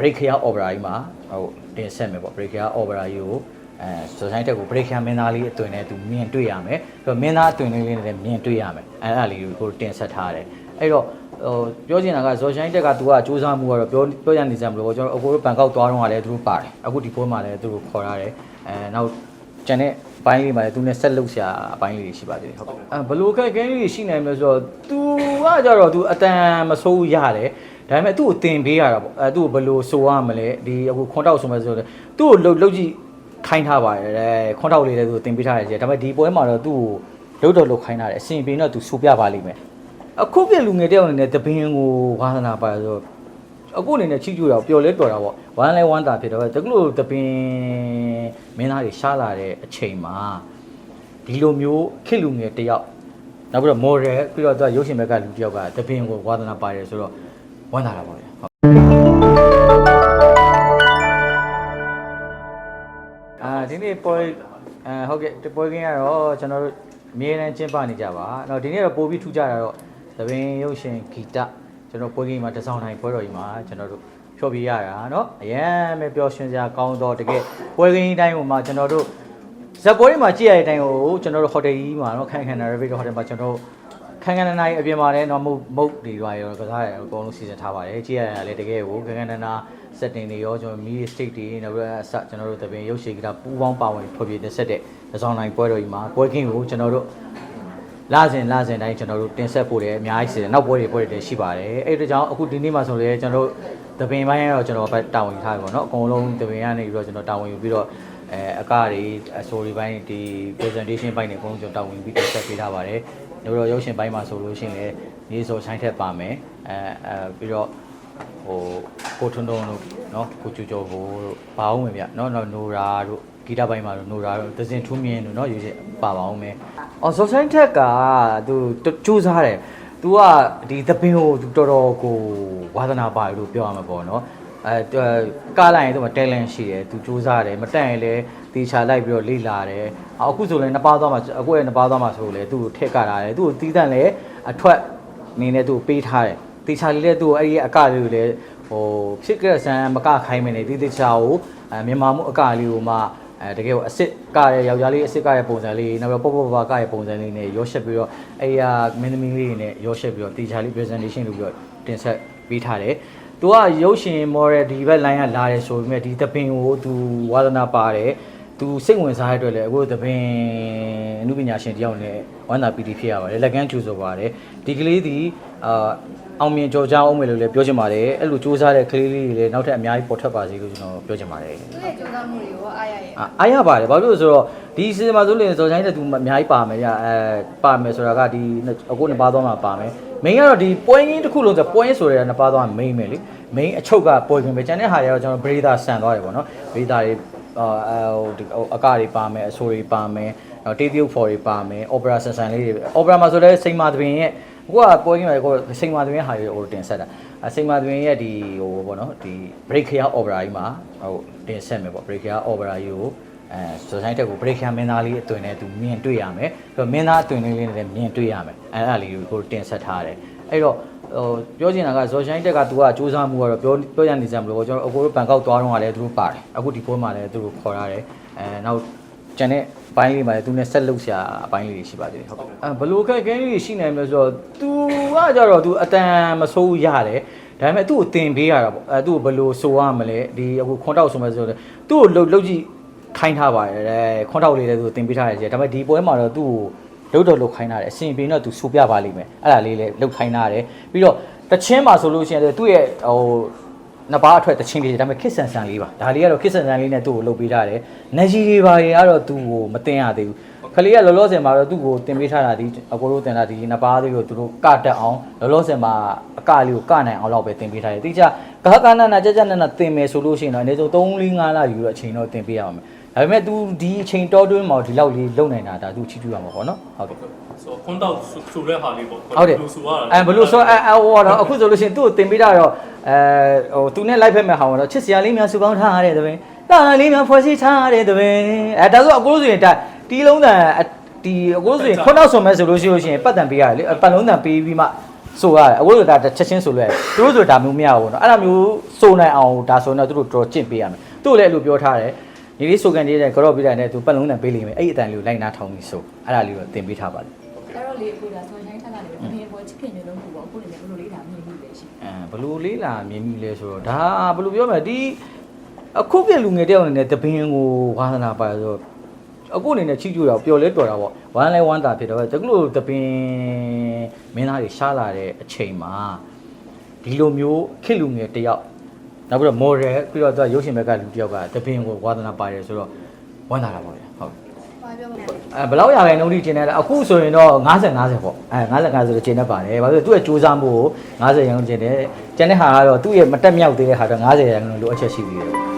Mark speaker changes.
Speaker 1: break care opera ကြီးမှာဟိုတင်ဆက်မယ်ပေါ့ break care opera ကြီးကိုအဲဆိုဆိုင်တက်ကို break care မင်းသားလေးအတွင်နဲ့သူမြင်တွေ့ရမယ်ပြီးတော့မင်းသားအတွင်လေးလေးနဲ့မြင်တွေ့ရမယ်အဲအဲ့ဒါလေးကိုတင်ဆက်ထားတယ်အဲ့တော့ဟိုပြောချင်တာကဇော်ဆိုင်တက်ကသူကစူးစမ်းမှုကတော့ပြောပြောရနေစမ်းမလို့ကျွန်တော်အကိုတို့ဘန်ကောက်သွားတော့ကလည်းသူတို့ပါတယ်အခုဒီဖိုးမှာလည်းသူတို့ခေါ်ရတယ်အဲနောက်ကျန်တဲ့ဘိုင်းလေးမှာလည်းသူနဲ့ဆက်လုပ်ဆရာအပိုင်းလေးတွေရှိပါသေးတယ်ဟုတ်အဲဘလို့ခက်ခဲလေးရှိနိုင်မလဲဆိုတော့ तू ကကြတော့ तू အတန်မဆိုးရတယ် ဒါပေမဲ့သူ့ကိုတင်ပေးရတာပေါ့အဲသူ့ကိုဘလို့ဆိုရမလဲဒီအခုခွန်တောက်ဆိုမှဆိုတော့သူ့ကိုလှုပ်လှုပ်ကြည့်ခိုင်းထားပါတယ်တဲ့ခွန်တောက်လေးလည်းသူ့ကိုတင်ပေးထားရတယ်ဒါပေမဲ့ဒီပွဲမှာတော့သူ့ကိုလှုပ်တော့လှုပ်ခိုင်းထားတယ်အရှင်ပြင်းတော့ तू ဆိုပြပါလိမ့်မယ်အခုပြလူငယ်တယောက်အနေနဲ့တပင်းကိုဝါသနာပါဆိုတော့အခုအနေနဲ့ချီကျူတာပျော်လဲပျော်တာပေါ့ဝမ်းလဲဝမ်းတာဖြစ်တော့တကလို့တပင်မင်းသားတွေရှားလာတဲ့အချိန်မှာဒီလိုမျိုးခစ်လူငယ်တယောက်နောက်ပြီးတော့ model ပြီးတော့သူကရုပ်ရှင်ဘက်ကလူတယောက်ကတပင်ကိုဝါသနာပါတယ်ဆိုတော့ ဝမ်းသာတာပေါ့လေဟုတ်အာဒီနေ့ပွဲအဲဟုတ်ကဲ့ဒီပွဲကင်းကတော့ကျွန်တော်တို့အမြဲတမ်းကျင်းပနေကြပါ။တော့ဒီနေ့တော့ပို့ပြီးထူးကြတာတော့သပင်ရုပ်ရှင်ဂီတကျွန်တော်ပွဲကင်းမှာတစောင်းတိုင်းပွဲတော်ကြီးမှာကျွန်တော်တို့ဖြောပြရတာเนาะအရန်ပဲပျော်ရွှင်စရာကောင်းတော့တကယ်ပွဲကင်းတိုင်းဟိုမှာကျွန်တော်တို့ဇက်ပွဲတွေမှာကြည့်ရတဲ့အတိုင်းဟိုကျွန်တော်တို့ဟိုတယ်ကြီးမှာเนาะခန်းခန်းနာရဗီဟိုတယ်မှာကျွန်တော်တို့ ခန်းခန်းနာနာကြီးအပြင်မှာလည်းတော့မုတ်မုတ်တွေပါရောကစားရအကုန်လုံးစီစဉ်ထားပါတယ်ကြည့်ရတာလည်းတကယ်ကိုခန်းခန်းနာနာ setting တွေရောကျွန်တော် mini state တွေနောက်ပြီးတော့အစကျွန်တော်တို့တပင်ရုပ်ရှင်ကပူပေါင်းပါဝင်ဖွပြတဲ့ဆက်တဲ့အဆောင်တိုင်းပွဲတော်ကြီးမှာပွဲခင်းကိုကျွန်တော်တို့လာစဉ်လာစဉ်တိုင်းကျွန်တော်တို့တင်ဆက်ဖို့လည်းအများကြီးစီတယ်နောက်ပွဲတွေပွဲတွေလည်းရှိပါတယ်အဲ့ဒါကြောင့်အခုဒီနေ့မှာဆိုလည်းကျွန်တော်တို့တပင်ပိုင်းကတော့ကျွန်တော်တာဝန်ယူထားပြီပေါ့နော်အကုန်လုံးတပင်ကနေပြီးတော့ကျွန်တော်တာဝန်ယူပြီးတော့အဲအကတွေအဆိုတွေပိုင်းဒီ presentation ပိုင်းတွေအကုန်လုံးကျွန်တော်တာဝန်ယူပြီးတင်ဆက်ပေးထားပါတယ် နေတော့ရုပ်ရှင်ပိုင်းမှာဆိုလို့ရှိရင်လည်းနေစော်ဆိုင်ထက်ပါမယ်အဲအဲပြီးတော့ဟိုကိုထွန်းထွန်းတို့နော်ကိုကျူကျော်ကိုတို့ဘာအောင်ဝင်ဗျနော်နော်နိုရာတို့ဂီတပိုင်းမှာတို့နိုရာတို့သစင်ထူးမြင်းတို့နော်ရွေးချက်ပါပါအောင်မယ်အော်စော်ဆိုင်ထက်ကသူစူးစားတယ် तू ကဒီသပင်ကို तू တော်တော်ကိုဝါသနာပါတယ်လို့ပြောရမှာပေါ့နော် အဲကားလိုက်ရင်သူက talent ရှိတယ်သူစူးစားတယ်မတက်ရင်လည်းတေချာလိုက်ပြီးတော့လေ့လာတယ်အခုဆိုလည်းနှစ်ပါးသွားမှာအခုရဲ့နှစ်ပါးသွားမှာဆိုလည်းသူ့ကိုထည့်ကတာတယ်သူ့ကိုတီးတန့်လည်းအထွက်အနေနဲ့သူ့ကိုပေးထားတယ်တေချာလေးလည်းသူ့ကိုအဲ့ဒီအကလေးကိုလည်းဟိုဖြစ်ကြဆန်းမကခိုင်းမနေတေတေချာကိုအဲမြန်မာမှုအကလေးကိုမှအဲတကယ်ကိုအစ်စ်ကရဲ့ယောက်ျားလေးအစ်စ်ကရဲ့ပုံစံလေးနောက်ပြီးပေါ့ပေါ့ပါကရဲ့ပုံစံလေးနဲ့ရောရှက်ပြီးတော့အဲ့ရမင်းသမီးလေးနဲ့ရောရှက်ပြီးတော့တေချာလေး presentation လုပ်ပြီးတော့တင်ဆက်ပေးထားတယ် သူကရုပ်ရှင် model ဒီဘက် line ကလာတယ်ဆိုပေမဲ့ဒီသပင်ကိုသူဝါသနာပါတယ်သူစိတ်ဝင်စားတဲ့အတွက်လည်းအခုသပင်အမှုပညာရှင်တယောက်နဲ့ဝမ်းသာပီတိဖြစ်ရပါတယ်လက်ကမ်းကျူဆိုပါတယ်ဒီကလေးဒီအာအောင်မြင်ကြော်ကြားအောင်မယ်လို့လည်းပြောချင်ပါတယ်အဲ့လိုစူးစမ်းတဲ့ကလေးလေးတွေလည်းနောက်ထပ်အများကြီးပေါ်ထွက်ပါစေလို့ကျွန်တော်ပြောချင်ပါတယ်
Speaker 2: သူ့ရဲ့ကြိုးစားမှုတွေကိုအားရရဲ့
Speaker 1: အာအားရပါတယ်ဘာဖြစ်လို့လဲဆိုတော့ ဒီစီဇန်မှာဆိုရင်ဇော်ချိုင်းတဲ့သူအများကြီးပါမယ်ဗျအဲပါမယ်ဆိုတာကဒီအခုနှစ်ပါးသွားမှာပါမယ်မိန်းကတော့ဒီပွဲရင်းတစ်ခုလုံးဆိုပွဲဆိုတဲ့နှစ်ပါးသွားမိန်းမယ်လေမိန်းအချုပ်ကပွဲခင်ပဲကျန်တဲ့ဟာတွေကတော့ကျွန်တော်ဘရီဒါဆန်သွားတယ်ပေါ့နော်ဘရီဒါတွေအာဟိုဒီအကတွေပါမယ်အဆိုတွေပါမယ်နောက်တေးသရုပ်ဖော်တွေပါမယ်အော်ပရာဆန်ဆန်လေးတွေအော်ပရာမှာဆိုလည်းစိန်မာသဘင်ရဲ့အခုကပွဲခင်ပဲကိုစိန်မာသဘင်ရဲ့ဟာတွေဟိုတင်ဆက်တာအစိန်မာသဘင်ရဲ့ဒီဟိုပေါ့နော်ဒီ break care opera ကြီးမှာဟိုတင်ဆက်မယ်ပေါ့ break care opera ကြီးကို အဲဆိုဆိုင်တက်ကို break မင်းသားလေးအတွင်နဲ့သူမြင်တွေ့ရမယ်ပြီးတော့မင်းသားအတွင်လေးလေးနဲ့မြင်တွေ့ရမယ်အဲအဲ့ဒါလေးကိုတင်ဆက်ထားတယ်အဲ့တော့ဟိုပြောချင်တာကဇော်ဆိုင်တက်ကသူကစူးစမ်းမှုကတော့ပြောပြောရနေစမ်းမလို့ကျွန်တော်အကိုတို့ဘန်ကောက်သွားတော့ကလည်းသူတို့ပါတယ်အခုဒီပွဲမှာလည်းသူတို့ခေါ်ရတယ်အဲနောက်ကျန်တဲ့ဘိုင်းလေးမှာလည်းသူနဲ့ဆက်လုပ်ဆရာအပိုင်းလေးတွေရှိပါသေးတယ်ဟုတ်အဲဘလို့ခက်ခဲလေးရှိနိုင်မလဲဆိုတော့ तू ကကြတော့ तू အတန်မဆိုးရတယ်ဒါပေမဲ့သူ့ကိုတင်ပေးရတာပေါ့အဲသူ့ကိုဘယ်လိုဆိုရမလဲဒီအခုခွန်တောက်ဆိုမှဆိုတော့သူ့ကိုလှုပ်လှုပ်ကြည့် ခိုင်းထားပါတယ်တဲ့ခွန်ထောက်လေးလည်းသူတင်ပေးထားတယ်ကြီးဒါပေမဲ့ဒီပွဲမှာတော့သူ့ကိုလုတ်တော့လုတ်ခိုင်းထားတယ်အရှင်ပြင်းတော့သူစူပြပါလိမ့်မယ်အဲ့ဒါလေးလည်းလုတ်ခိုင်းထားတယ်ပြီးတော့တချင်းမှာဆိုလို့ရှိရင်လည်းသူ့ရဲ့ဟိုနှစ်ပါးအထွက်တချင်းလေးဒါပေမဲ့ခစ်ဆန်ဆန်လေးပါဒါလေးကတော့ခစ်ဆန်ဆန်လေးနဲ့သူ့ကိုလုတ်ပေးထားတယ်နေကြီးတွေပါတွေကတော့သူ့ကိုမတင်ရသေးဘူး ခလေးကလောလောဆယ်မှာတော့သူ့ကိုတင်ပေးထားတာဒီအကိုတို့တင်တာဒီနှစ်ပါးလေးကိုသူတို့ကတက်အောင်လောလောဆယ်မှာအကလေးကိုကနိုင်အောင်လောက်ပဲတင်ပေးထားတယ်တိကျကာကနာနာကြကြနာနာတင်မယ်ဆိုလို့ရှိရင်တော့အနည်းဆုံး3 4 5လယူတော့အချိန်တော့တင်ပေးရအောင်မယ် ဒါပေမဲ့ तू ဒီအချိန်တောတွင်းမှာဒီလောက်လေးလုံနိုင်တာဒါ तू ချီးကျူးရမှာပေါ့နော်ဟုတ်ကဲ့
Speaker 3: ဆိုခွန်းတော့ဆိုတဲ့ဟာလေးပေါ့
Speaker 1: ဟုတ်တယ်
Speaker 3: ဘယ်လိုဆိုရတာလဲ
Speaker 1: အဲဘယ်လိုဆိုအဲအဲဟိုတော့အခုဆိုလို့ရှိရင်သူ့ကိုတင်ပေးတာတော့အဲဟို तू နဲ့ live ဖက်မဲ့ဟာတော့ချစ်စရာလေးများစုပေါင်းထားရတဲ့တပင်တာနာလေးများဖွဲ့စည်းထားရတဲ့တပင်အဲဒါဆိုအကိုလို့ဆိုရင်ဒါ တီးလုံးတန်ဒီအကိုလို့ဆိုရင်ခုနောက်ဆုံးမဲ့ဆိုလို့ရှိလို့ရှိရင်ပတ်တန်ပေးရတယ်လေပတ်လုံးတန်ပေးပြီးမှ ဆိုရတယ်အခုလိုဒါချက်ချင်းဆိုလွယ်သူတို့ဆိုဒါမျိုးမရဘူးเนาะအဲ့ဒါမျိုးဆိုနိုင်အောင်ဒါဆိုရင်တော့သူတို့တော်ကျင့်ပေးရမယ်သူ့လည်းအဲ့လိုပြောထားတယ်ဒီလေးဆိုကန်လေးတဲ့ကြော့ပြတဲ့နဲ့သူပတ်လုံးနဲ့ပေးလိမ့်မယ်အဲ့ဒီအတန်လေးကိုလိုက်နာထောင်းပြီးဆိုအဲ့ဒါလေးတော့သင်ပေးထားပါတယ်
Speaker 4: အဲ့တော့လေအခုဒါဆိုရင်ထိုင်းထားတာလေအမေပေါ်ချစ်ခင်မျိုးလုံးကိုပေါ့အခုလည်းဘယ်လိုလေးလာမြင်လို့လဲရှိ
Speaker 1: အဲဘလူလေးလာမြင်ပြီလဲဆိုတော့ဒါဘလူပြောမယ်ဒီအခုပြည့်လူငယ်တယောက်အနေနဲ့တပင်းကိုဝါသနာပါဆိုတော့ အခုအနေနဲ့ချီးကျူးတာပျော်လဲပျော်တာပေါ့ဝမ်းလဲဝမ်းသာဖြစ်တော့တကလို့တပင်းမင်းသားတွေရှားလာတဲ့အချိန်မှာဒီလိုမျိုးခေတ်လူငယ်တယောက်နောက်ပြီးတော့ model ပြီးတော့သူကရုပ်ရှင်ဘက်ကလူတယောက်ကတပင်းကိုဝါသနာပါတယ်ဆိုတော့ဝမ်းသာတာပေါ့ဗျာဟုတ်
Speaker 2: ဘာပြောမလဲ
Speaker 1: အဲဘယ်လောက်ရခိုင်နှုန်းထိကျင်းတယ်လဲအခုဆိုရင်တော့50 50ပေါ့အဲ50 50ဆိုတော့ကျင်းတတ်ပါတယ်ဘာလို့လဲသူ့ရဲ့စူးစမ်းမှုကို50ရန်ကုန်ကျင်းတယ်ကျန်တဲ့ဟာကတော့သူ့ရဲ့မတက်မြောက်သေးတဲ့ဟာတော့50ရန်ကုန်လိုအပ်ချက်ရှိသေးတယ်